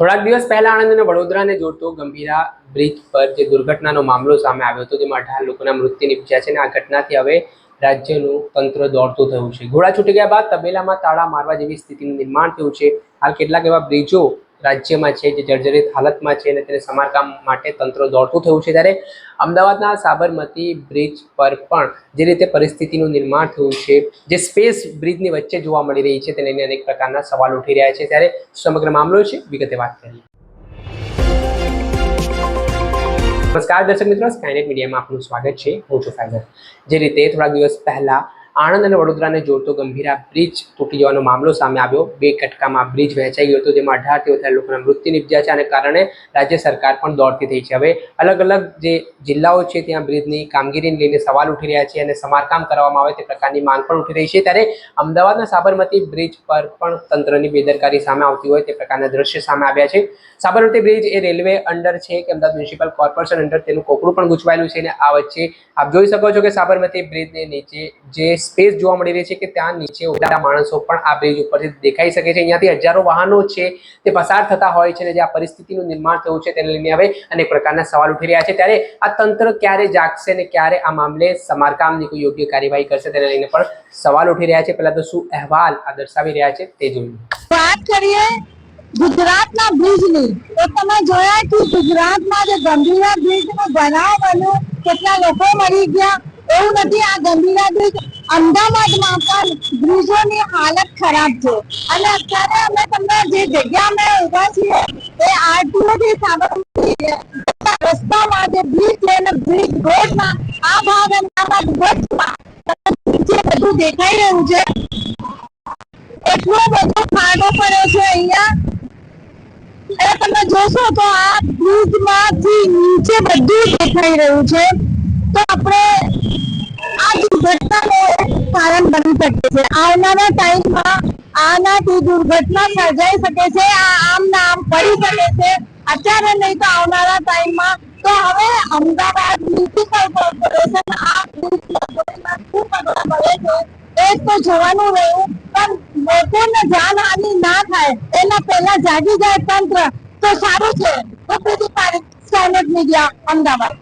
થોડાક દિવસ પહેલા આણંદ અને વડોદરાને જોડતો ગંભીરા બ્રિજ પર જે દુર્ઘટનાનો મામલો સામે આવ્યો હતો જેમાં અઢાર લોકોના મૃત્યુ નિપજ્યા છે અને આ ઘટનાથી હવે રાજ્યનું તંત્ર દોડતું થયું છે. ઘોડા છૂટી ગયા બાદ તબેલામાં તાળા મારવા જેવી સ્થિતિનું નિર્માણ થયું છે. હાલ કેટલાક એવા બ્રિજો રાજ્યમાં છે, જે જર્જરિત હાલતમાં છે અને તેને સમારકામ માટે તંત્ર દોડતું થયું છે ત્યારે અમદાવાદના સાબરમતી બ્રિજ પર પણ જે રીતે પરિસ્થિતિનું નિર્માણ થયું છે, જે સ્પેસ બ્રિજની વચ્ચે જોવા મળી રહી છે તેને અનેક પ્રકારના સવાલ ઉઠી રહ્યા છે. ત્યારે સમગ્ર મામલો છે, વિગતે વાત કરીએ. નમસ્કાર દર્શક મિત્રો સ્કાયનેટ મીડિયામાં આપનું સ્વાગત છે. હું છું ફાઈઝર જે રીતે થોડા દિવસ પહેલા આણંદ અને વડોદરાને જોડતો ગંભીરા બ્રિજ તૂટી જવાનો મામલો સામે આવ્યો. બે કટકામાં બ્રિજ વહેંચાઈ ગયો હતો, જેમાં અઢારથી વધારે લોકોના મૃત્યુ નિપજ્યા છે અને કારણે રાજ્ય સરકાર પણ દોડતી થઈ છે. હવે અલગ અલગ જે જિલ્લાઓ છે, ત્યાં બ્રિજની કામગીરીને લઈને સવાલ ઉઠી રહ્યા છે અને સમારકામ કરવામાં આવે તે પ્રકારની માંગ પણ ઉઠી રહી છે. ત્યારે અમદાવાદના સાબરમતી બ્રિજ પર પણ તંત્રની બેદરકારી સામે આવતી હોય તે પ્રકારના દ્રશ્ય સામે આવ્યા છે. સાબરમતી બ્રિજ એ રેલવે અંડર છે કે અમદાવાદ મ્યુનિસિપલ કોર્પોરેશન અંડર તેનું કોકડું પણ ગૂંચવાયેલું છે અને આ વચ્ચે આપ જોઈ શકો છો કે સાબરમતી બ્રિજની નીચે જે સ્પેસ જોવા મળી રહી છે કે ત્યાં નીચે ઉભેલા માણસો પણ આ બ્રિજ ઉપરથી દેખાઈ શકે છે. અહીંયાથી હજારો વાહનો છે તે પસાર થતા હોય છે અને જે આ પરિસ્થિતિનું નિર્માણ થયું છે તેને લઈને હવે અનેક પ્રકારના સવાલ ઉઠી રહ્યા છે. ત્યારે આ તંત્ર ક્યારે જાગશે અને ક્યારે આ મામલે સમારકામની કોઈ યોગ્ય કાર્યવાહી કરશે તેને લઈને પણ સવાલ ઉઠી રહ્યા છે. પહેલા તો શું અહેવાલ આ દર્શાવી રહ્યા છે તે જોઈએ વાત કરીએ ગુજરાતના બ્રિજની. તો તમે જોયા કે ગુજરાતમાં જે ગંભીરા બ્રિજનો બનાવ બન્યો, કેટલા લોકો મરી ગયા? એવું નથી, આ ગંભીરા બ્રિજ અમદાવાદમાં પણ બ્રિજોની હાલત ખરાબ છે. અને અત્યારે અમે તમને જે જગ્યા અમે ઊભા છીએ, એ આરટીઓ થી સાબરમતી રસ્તામાં જે બ્રિજ છે અને બ્રિજ રોડમાં, આ ભાગ ભાગ વચમાં બધું દેખાઈ રહ્યું છે. એટલો બધો ફાટો પડ્યો છે અહીંયા. અને તમે જોશો તો આ બ્રિજમાંથી નીચે બધું દેખાઈ રહ્યું છે તો આપણે આ દુર્ઘટનાનું એક કારણ બની શકે છે. આવનારા ટાઈમમાં આનાથી દુર્ઘટના સર્જાઈ શકે છે. આ આમ ના આમ પડી શકે છે. અત્યારે નહીં તો આવનારા ટાઈમમાં તો હવે અમદાવાદ મ્યુનિસિપલ કોર્પોરેશન આ તો જોવાનું રહ્યું, પણ લોકોને જાનહાનિ ના થાય. એના પહેલા જાગી જાય તંત્ર. તો સારું છે. તો તારીખ સ્ટાન્ડર્ડ મીડિયા અમદાવાદ.